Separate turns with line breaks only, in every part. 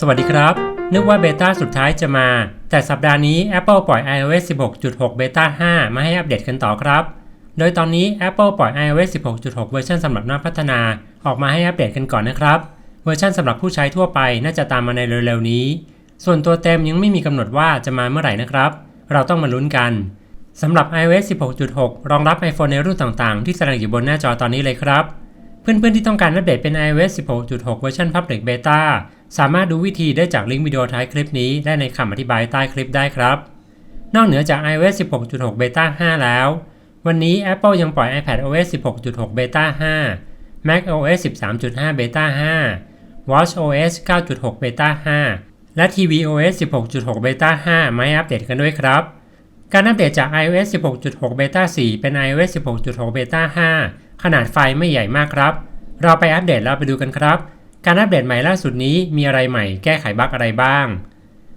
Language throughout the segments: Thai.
สวัสดีครับ นึกว่าเบต้าสุดท้ายจะมา แต่สัปดาห์นี้ Apple ปล่อย iOS 16.6 Beta 5 มาให้อัปเดตกันต่อครับ โดยตอนนี้ Apple ปล่อย iOS 16.6 เวอร์ชันสำหรับนักพัฒนา ออกมาให้อัปเดตกันก่อนนะครับ เวอร์ชันสำหรับผู้ใช้ทั่วไปน่าจะตามมาในเร็วๆนี้ ส่วนตัวเต็มยังไม่มีกำหนดว่าจะมาเมื่อไหร่นะครับ เราต้องมาลุ้นกันสำหรับ iOS 16.6 รองรับ iPhone ในรุ่นต่างๆ ที่แสดงอยู่บนหน้าจอตอนนี้เลยครับ เพื่อนๆที่ต้องการอัปเดตเป็น iOS 16.6 เวอร์ชัน Public Beta สามารถดูวิธีได้จากลิงก์วิดีโอท้ายคลิปนี้ได้ในคำอธิบายใต้คลิปได้ครับ นอกเหนือจาก iOS 16.6 Beta 5 แล้ว วันนี้ Apple ยังปล่อย iPad OS 16.6 Beta 5 Mac OS 13.5 Beta 5 Watch OS 9.6 Beta 5 และ TV OS 16.6 Beta 5 มาอัปเดตกันด้วยครับ การอัปเดตจาก iOS 16.6 Beta 4 เป็น iOS 16.6 Beta 5 ขนาดไฟล์ไม่ใหญ่มากครับ เราไปอัปเดตแล้วไปดูกันครับ การอัปเดตใหม่ล่าสุดนี้มีอะไรใหม่แก้ไขบั๊กอะไรบ้าง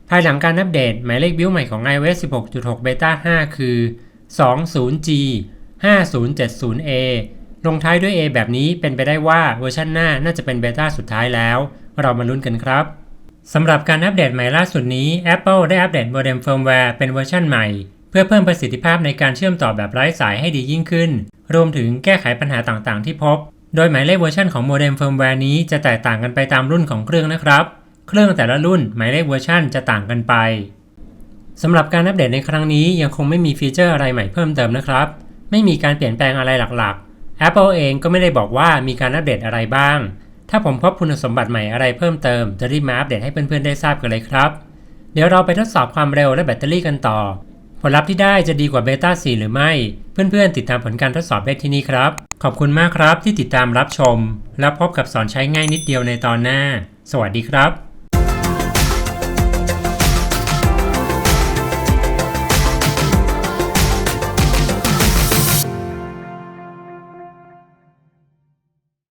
ภายหลังการอัปเดตหมายเลขบิลใหม่ของ iOS 16.6 Beta 5 คือ 20G 5070A ลงท้ายด้วย A แบบนี้เป็นไปได้ว่าเวอร์ชันหน้าน่าจะเป็นเบต้าสุดท้ายแล้ว เรามาลุ้นกันครับสำหรับการอัปเดตใหม่ล่าสุดนี้ Apple ได้อัปเดตโมเด็มเฟิร์มแวร์เป็นเวอร์ชันใหม่ เพื่อเพิ่มประสิทธิภาพในการเชื่อมต่อแบบไร้สายให้ดียิ่งขึ้น รวมถึงแก้ไขปัญหาต่างๆที่พบ โดยหมายเลขเวอร์ชันของโมเด็มเฟิร์มแวร์นี้จะแตกต่างกันไปตามรุ่นของเครื่องนะครับ เครื่องแต่ละรุ่นหมายเลขเวอร์ชันจะต่างกันไปสำหรับการอัปเดตในครั้งนี้ยังคงไม่มีฟีเจอร์อะไรใหม่เพิ่มเติมนะครับ ไม่มีการเปลี่ยนแปลงอะไรหลักๆ Apple เองก็ไม่ได้บอกว่ามีการอัปเดตอะไรบ้าง ถ้าผมพบคุณสมบัติใหม่อะไรเพิ่มเติมจะรีบมาอัปเดตให้เพื่อนๆได้ทราบกันเลยครับ เดี๋ยวเราไปทดสอบความเร็วและแบตเตอรี่กันต่อ ผลลัพธ์ที่ได้จะดีกว่าเบต้า4หรือไม่ เพื่อนๆ ติดตามผลการทดสอบได้ที่นี่ครับ ขอบคุณมากครับที่ติดตามรับชม แล้วพบกับสอนใช้ง่ายนิดเดียวในตอนหน้า สวัสดีครับ